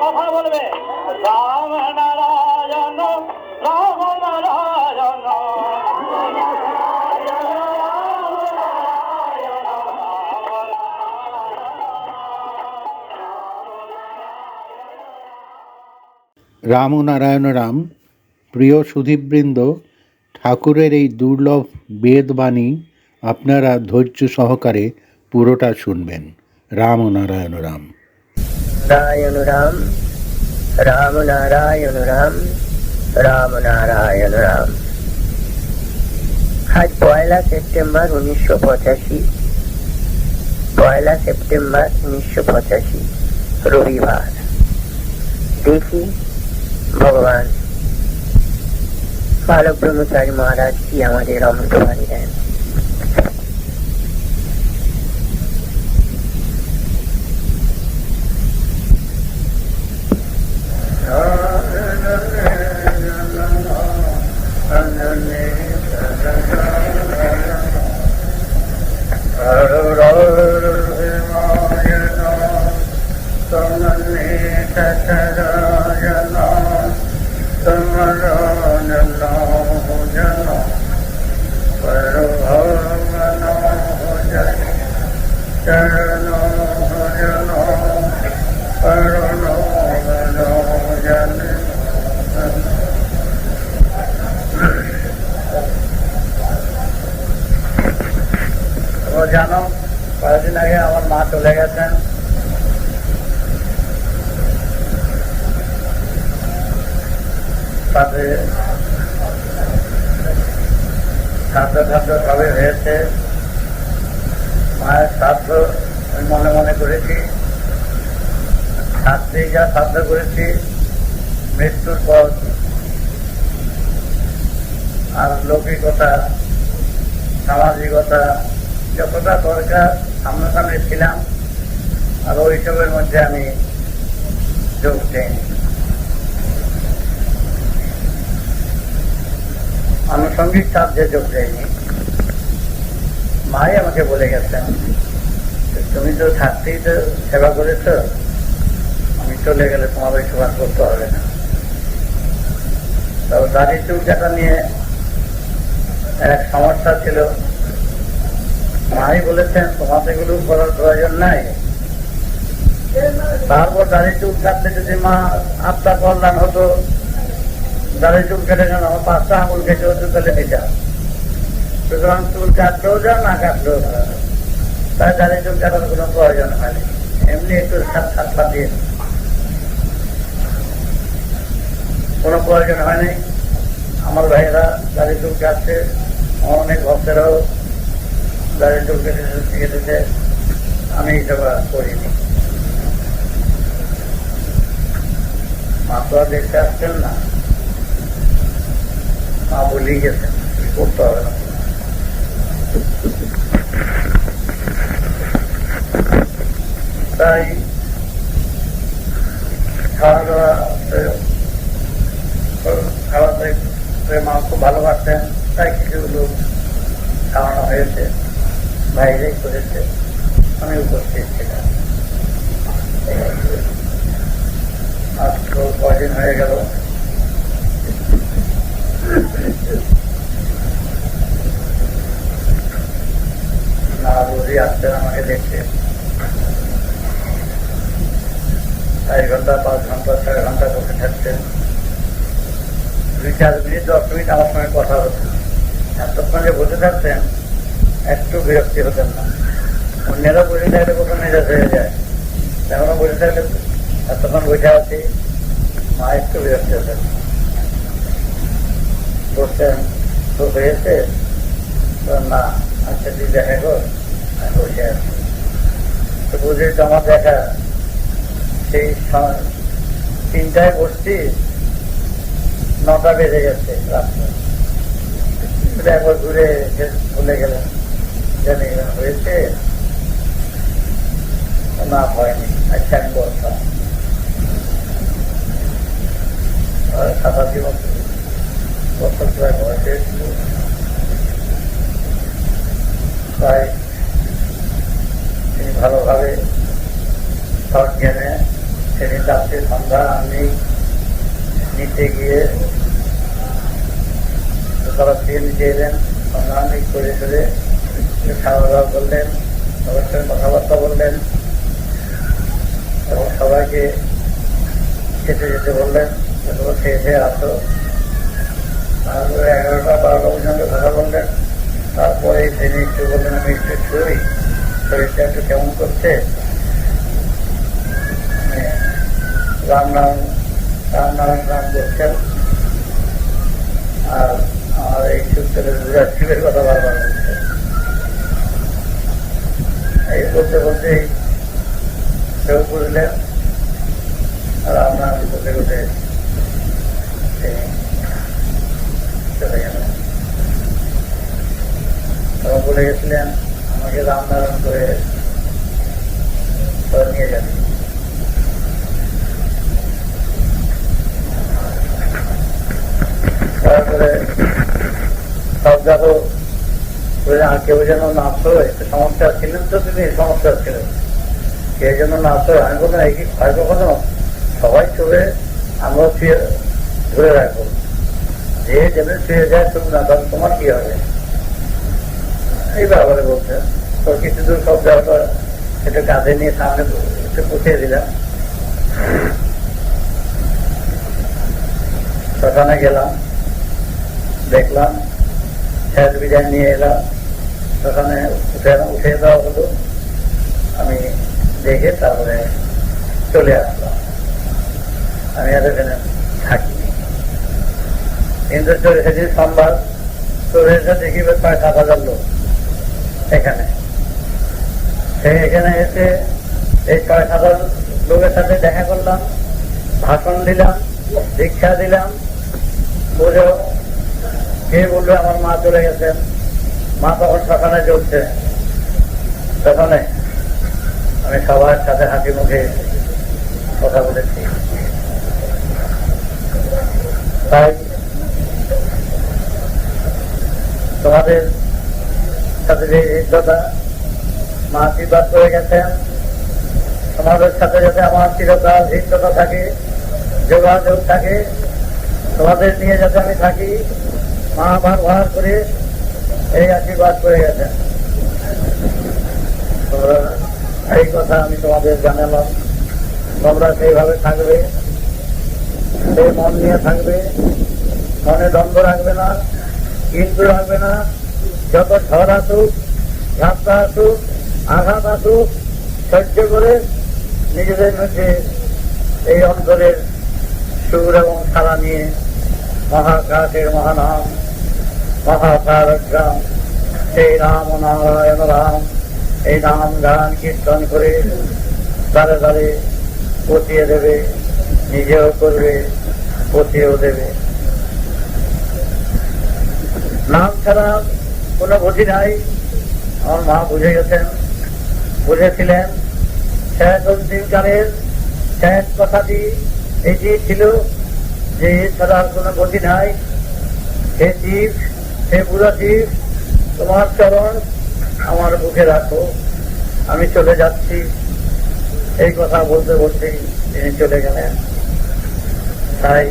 কথা বলবে। রাম নারায়ণ রাম নারায়ণ। রাম নারায়ণ রাম, প্রিয় সুধীবৃন্দ, ঠাকুরের এই দুর্লভ বেদবাণী আপনারা ধৈর্য সহকারে পুরোটা শুনবেন। রাম নারায়ণ রাম। নারায়ণ রাম রাম নারায়ণ রাম রাম নারায়ণ রাম। আজ পয়লা সেপ্টেম্বর উনিশশো পঁচাশি, পয়লা সেপ্টেম্বর উনিশশো পঁচাশি, রবিবার। দেখি ভগবান। বালক ব্রহ্মচারী মহারাজ কি আমাদের অমৃতবাণী দেন? ও জানো কয়েকদিন আগে আমার মা চলে গেছেন তাতে শ্রাদ্ধ শ্রাদ্ধ সবই হয়েছে। মায়ের শ্রাদ্ধ আমি মনে মনে করেছি। শ্রাদ্ধে যা শ্রাদ্ধ করেছি, মৃত্যুর পর আর লৌকিকতা, সামাজিকতা যতটা দরকার সামনাসামনি ছিলাম, আর ওইসবের মধ্যে আমি যোগ দেইনি। আনুষঙ্গিক কাজে যোগ দেয়নি মাই আমাকে বলে গেছেন তুমি তো থাকতেই তো সেবা করেছ, আমি চলে গেলে ওই সেবা করতে হবে না। তবে দাড়ি চুলকাটা নিয়ে এক সমস্যা ছিল। মাই বলেছেন, তোমার এগুলো করার প্রয়োজন নাই। তারপর দাড়ি চুল কাটলে যদি মা আত্মা কল্যাণ হতো দাড়ি চুল কেটে যেন আমার পাঁচটা আঙুল কেটে হতো, তাহলে দিতা সুতরাং চুল কাটলেও যা না কাটলেও তাই দাড়ি চুল কাটার কোনো প্রয়োজন হয়নি এমনি একটু সাত সাত পাতিয়ে কোনো প্রয়োজন হয়নি আমার ভাইয়েরা দাড়ি চুল কাটছে অনেক ভক্তেরাও দাড়ি চুল কেটে কেটেছে। আমি এইসব করিনি। মা তো দেখতে আসছেন না। মা বলেই গেছেন করতে হবে? না তাই খাওয়া খুব ভালোবাসতেন, তাই কিছু লোক খাওয়ানো হয়েছে, বাইরে করেছে, আমি উপস্থিত ছিলাম। আজ তো কদিন হয়ে গেল না রোজই আসতেন আমাকে দেখতে চার ঘণ্টা পাঁচ ঘণ্টা ছয় ঘণ্টা বসে থাকতেন দুই চার মিনিট আমার সঙ্গে কথা হতো এতক্ষণ যে বসে থাকতেন, একটু বিরক্তি হতেন না। অন্যেরা বসে থাকলে কোথাও মেজাজ হয়ে যায়। এখনও বসে থাকলে এতক্ষণ বসে আছি, মা একটু বিরক্তি হতেন। বসতেন তো হয়েছে না আচ্ছা তুই দেখা কর, আমি বসে আছি। তো বুঝে তো আমার দেখা, সেই তিনটায় বসছি নটা বেজে গেছে রাত্রে। একবার ঘুরে ভুলে গেলেন জেনে হয়েছে? না, হয়নি। আচ্ছা আমি বলতাম। সাতাশি বছর। বছর প্রায় বয়সে ছিল তাই তিনি ভালোভাবে শট জ্ঞানে সেদিন রাত্রে সন্ধ্যা আমি নিতে গিয়ে তারা খেয়ে নিতে এলেন করে করে খাওয়া দাওয়া করলেন সবার সঙ্গে কথাবার্তা বললেন এবং সবাইকে খেতে যেতে বললেন খেয়ে আসো তারপরে এগারোটা বারোটা পর্যন্ত কথা বললেন তারপরে তিনি একটু বললেন আমি একটু শুই শরীরটা একটু কেমন করছে মানে রাম নাম রাম করছেন আর আমার এই কথা বারবার এই বলতে বলতেই আমাকে রামনারায়ণ করে নিয়ে যান তারপরে সব দেখো কেউ যেন না শোয় সমস্যা ছিলেন তো তিনি সমস্যা ছিলেন। কে যেন না শোয়, আমি বললাম, এই কি হয় কখনো? সবাই চলে আমরা শুয়ে ধরে রাখব। যে যেন শুয়ে যায়, তুমি না তখন তোমার কি হবে? এই ব্যাপারে বলছেন তো কিছু দূর সব জায়গাটা একটু কাঁধে নিয়ে সামনে একটু পুষিয়ে দিলাম। সেখানে গেলাম। দেখলাম শেষ বিদায় নিয়ে এলাম সেখানে উঠে উঠে দেওয়া হলো। আমি দেখে তারপরে চলে আসলাম। আমি আর এখানে থাকিনি। কিন্তু চলে এসেছি সোমবার। চলে এসে দেখি প্রায় সাত হাজার লোক এখানে। সে এখানে এসে এই ছয় হাজার লোকের সাথে দেখা করলাম, ভাষণ দিলাম, দীক্ষা দিলাম বলেও কে বলল আমার মা চলে গেছেন মা তখন সকালে চলছে। সেখানে আমি সবার সাথে হাসি মুখে কথা বলেছি। তাই তোমাদের সাথে যে হৃদ্যতা মা আশীর্বাদ করে গেছেন, তোমাদের সাথে যাতে আমার চিরকাল হৃদ্যতা থাকে, যোগাযোগ থাকে, তোমাদের নিয়ে যাতে আমি থাকি মা আমার ভার করে এই আশীর্বাদ করে গেছেন। এই কথা আমি তোমাদের জানালাম। তোমরা সেইভাবে থাকবে, সেই মন নিয়ে থাকবে। মনে দ্বন্দ্ব রাখবে না কিন্তু রাখবে না। যত ঝড় আসুক ঝাপটা আসুক, আঘাত আসুক, সহ্য করে নিজেদের মধ্যে এই অন্তরের সুর এবং সারা নিয়ে মহাকাশের মহানাম মহাকারগ্রাম সেই রাম নারায়ণ রাম এই নাম গান কীর্তন করে দাঁড়ে দাঁড়ে পচিয়ে দেবে, নিজেও করবে পচিয়েও দেবে। নাম ছাড়া কোনো বুঝি নাই। আমার মা বুঝে গেছেন, বুঝেছিলেন। শেষ অন্তিমকালের শেষ কথাটি এটি ছিল যে ছাড়া কোনো গতি নাই। হে জীব বুড়া তোমার চরণ আমার বুকে রাখো। আমি চলে যাচ্ছি। এই কথা বলতে বলতেই তিনি চলে গেলেন। তাই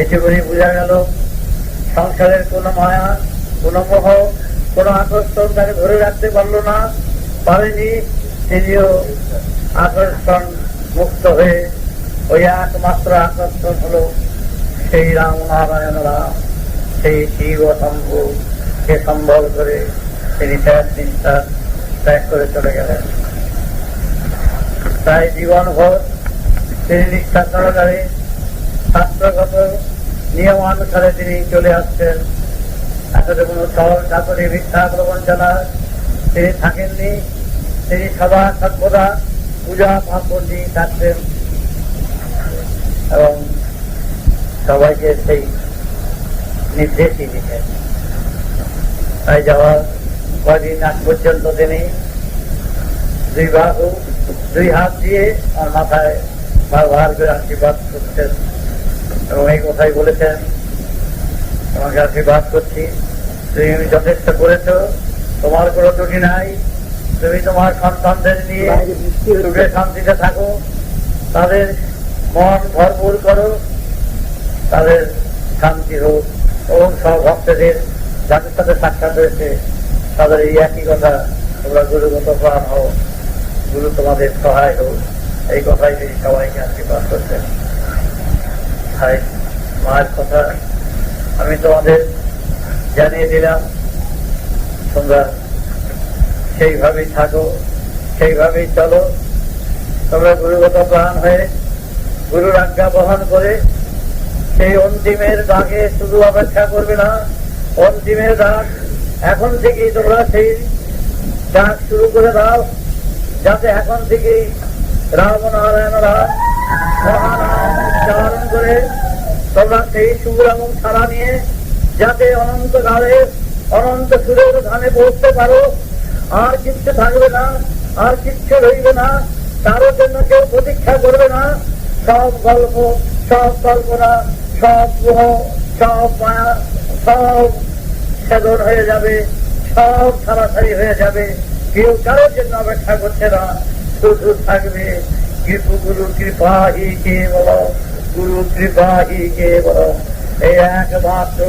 এটুকুনি বোঝা গেল, সংসারের কোনো মায়া, কোনো মোহ, কোনো আকর্ষণ তাকে ধরে রাখতে পারল না, পারেনি। তিনিও আকর্ষণ মুক্ত হয়ে ওই একমাত্র আকর্ষণ হলো সেই রাম নারায়ণ রাম। সেই শিব শম্ভু কে সম্ভব করে তিনি ত্যাগ চিন্তা ত্যাগ করে চলে গেলেন। তাই জীবনভর তিনি নিষ্ঠা সহকারে শাস্ত্রগত নিয়মানুসারে তিনি চলে আসছেন। আসলে কোনো শহর ঠাকুরে মিথ্যা প্রবঞ্চনা তিনি থাকেননি। তিনি সদা সর্বদা পূজা পাপড় নিয়ে থাকতেন। এবং সবাইকে সেই নির্দেশই দিতেন তাই যাওয়ার কয়দিন আগ পর্যন্ত তিনি দুই বাহু দুই হাত দিয়ে আমার মাথায় বারবার করে আশীর্বাদ করতেন এবং এই কথাই বলেছেন তোমাকে আশীর্বাদ করছি তুমি যথেষ্ট করেছ তোমার কোনো ত্রুটি নাই তুমি তোমার সন্তানদের নিয়ে সুখে শান্তিতে থাকো তাদের মন ভরপুর করো তাদের শান্তি হোক এবং সব ভক্তদের যাদের সাথে সাক্ষাৎ হয়েছে, তাদের এই একই কথা, তোমরা গুরুগত প্রাণ হও, গুরু তোমাদের সহায় হোক এই কথাই তিনি সবাইকে আশীর্বাদ করছেন। তাই মায়ের কথা আমি তোমাদের জানিয়ে দিলাম। তোমরা সেইভাবেই থাকো, সেইভাবেই চলো। তোমরা গুরুগত প্রাণ হয়ে গুরুর আজ্ঞা বহন করে সেই অন্তিমের দাগে শুধু অপেক্ষা করবে না। অন্তিমের দাগ, এখন থেকেই তোমরা সেই ডাক শুরু করে দাও, যাতে এখন থেকেই রাম নারায়ণ উচ্চারণ করে তোমরা সেই সুর এবং ছাড়া নিয়ে যাতে অনন্ত কালে অনন্ত সুরের ধানে পৌঁছতে পারো। আর কিচ্ছু থাকবে না, আর কিচ্ছু রইবে না, কারোর জন্য কেউ প্রতীক্ষা করবে না। সব গল্প, সব কল্পনা সব গ্রহ সব মায়া, সব সেদন হয়ে যাবে, সব ছাড়াছাড়ি হয়ে যাবে। কেউ কারোর জন্য অপেক্ষা করছে না, শুধু থাকবে কৃপু গুরু কৃপা হি কে বল গুরু কৃপা হি কে বল এই একমাত্র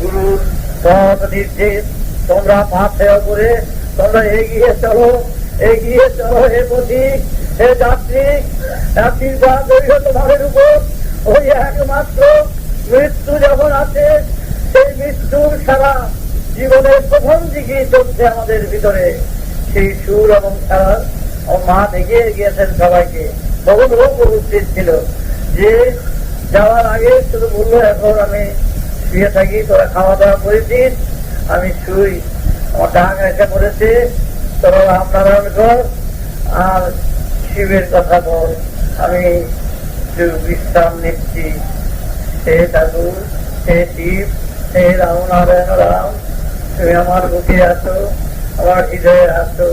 গুরুর পথ নির্দেশ। তোমরা পাথে করে তোমরা এগিয়ে চলো এগিয়ে চলো হে পথিক, হে যাত্রী। আশীর্বাদ রইল তোমাদের উপর। ওই একমাত্র মৃত্যু যখন আছে, সেই মৃত্যুর সারা জীবনের প্রথম দিকে চলছে আমাদের ভিতরে। সেই সুর এবং খেলার মা এগিয়ে গিয়েছেন সবাইকে। তখন ও উপস্থিত ছিল। যে যাওয়ার আগে শুধু বলল, এখন আমি শুয়ে থাকি, তোরা খাওয়া দাওয়া করেছিস, আমি শুই। আমার ডাক এসে পড়েছে, তোরা রামনারায়ণ কর আর শিবের কথা বল। আমি একটু বিশ্রাম নিচ্ছি হে ঠাকুর হে শিব হে রাম নারায়ণ রাম তুমি আমার বুকে আসো আমার হৃদয়ে আসো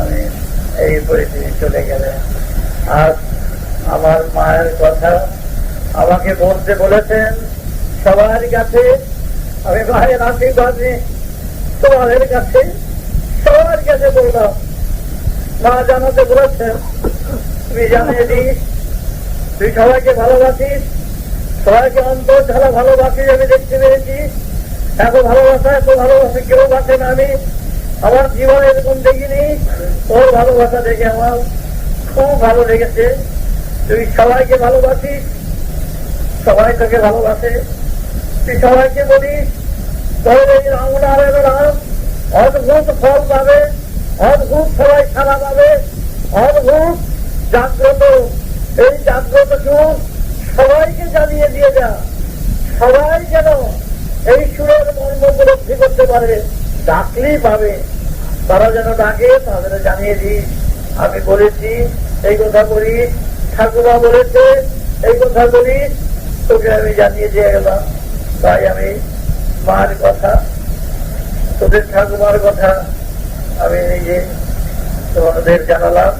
আমি এই পরিস্থিতি চলে গেলে আর আমার মায়ের কথা আমাকে বলতে বলেছেন, সবার কাছে, আমি মায়ের আশীর্বাদ তোমাদের কাছে সবার কাছে বললাম। মা জানাতে বলেছেন, তুমি জানিয়ে দিস তুই সবাইকে ভালোবাসিস, সবাইকে অন্তর ঢালা ভালোবাসিস আমি দেখতে পেরেছি এত ভালোবাসা এত ভালোবাসা কেউ বাসে না আমি। আমার জীবনে এরকম দেখিনি ওর ভালোবাসা দেখে আমার খুব ভালো লেগেছে। তুই সবাইকে ভালোবাসিস, সবাই তোকে ভালোবাসে। তুই সবাইকে বলিস, তোর এই রামনারায়ণ রাম অদ্ভুত ফল পাবে, অদ্ভুত সবাই সারা পাবে, অদ্ভুত জাগ্রত জাগ্রত সুর সবাইকে জানিয়ে দিয়ে যা। সবাই যেন এই সুরের মর্ম উপলব্ধি করতে পারে, ডাকলেই পাবে। তারা যেন ডাকে, তাদের জানিয়ে দিই আমি বলেছি, এই কথা বলি, ঠাকুমা বলেছে, এই কথা বলি, তোকে আমি জানিয়ে দিয়ে গেলাম। তাই আমি মার কথা, তোদের ঠাকুমার কথা আমি নিজে তোমাদের জানালাম।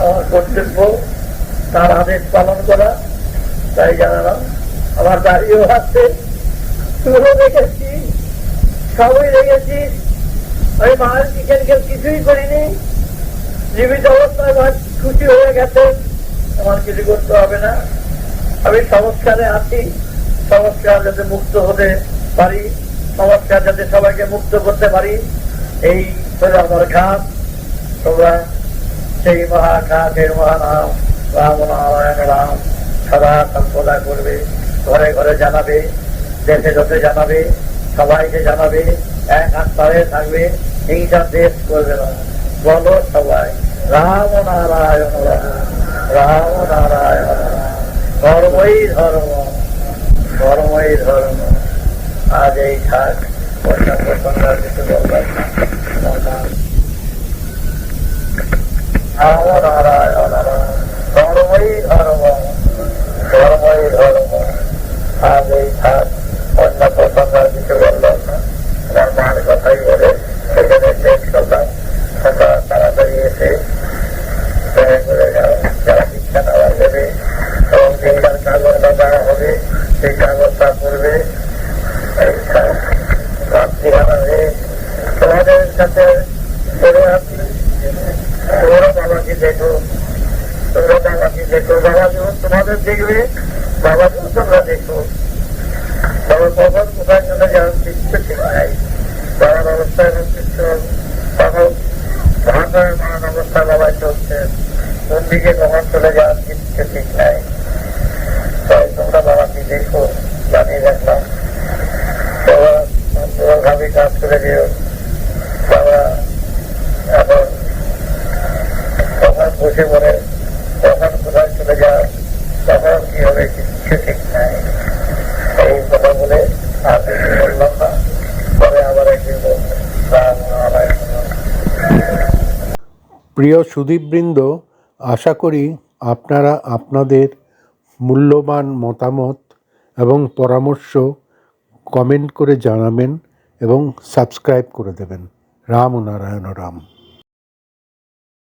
আমার কর্তব্য তার আদেশ পালন করা, তাই জানালাম। আমার দাঁড়িয়েও আছে তুইও দেখেছি, সবই রেখেছি আমি মায়ের চিকেনকে কিছুই করিনি। জীবিত অবস্থায় মা খুশি হয়ে গেছে। আমার কিছু করতে হবে না। আমি সংস্কারে আছি। সংস্কার যাতে মুক্ত হতে পারি। সংস্কার যাতে সবাইকে মুক্ত করতে পারি। এই হলো আমার ঘাট। তোমরা সেই মহাঘাটের মহানাম। রাম নারায়ণ রাম সদা সর্বদা করবে, ঘরে ঘরে জানাবে, দেশে দেশে জানাবে, সবাইকে জানাবে, এক পায়ে থাকবে হিংসা দেশ করবে না। বলো সবাই রাম নারায়ণ রাম নারায়ণ রাম ধর্মই ধর্ম ধর্মই ধর্ম। আজ এই থাক কিছু রাম নারায়ণ ধর্মই ধর্ম ধর্মই ধর্ম আজ এই থাক অন্য প্রসঙ্গ কিছু বললাম না আমার মার কথাই বলে, সেখানে শেষ করলাম সকাল তাড়াতাড়ি এসে করে শিক্ষা নেওয়া দেবে, এবং যে যার কাগজ সেই কাগজটা করবে এই সব রাত্রি হারাবে তোমাদের কাছে তোমরা বাবাকে দেখো বাবা যখন তোমাদের দেখবে বাবা তোমরা দেখো বাবা কখন কোথায় চলে যাওয়ার নাই বাবার অবস্থা কোন দিকে চলে যাওয়ার ঠিক নাই তাই জানিয়ে রাখলাম কাজ দিও বাবা এখন বসে পড়ে তখন কোথায় চলে যাও তখন কি প্রিয় সুদীপবৃন্দ, আশা করি আপনারা আপনাদের মূল্যবান মতামত এবং পরামর্শ কমেন্ট করে জানাবেন এবং সাবস্ক্রাইব করে দেবেন। রাম নারায়ণ রাম।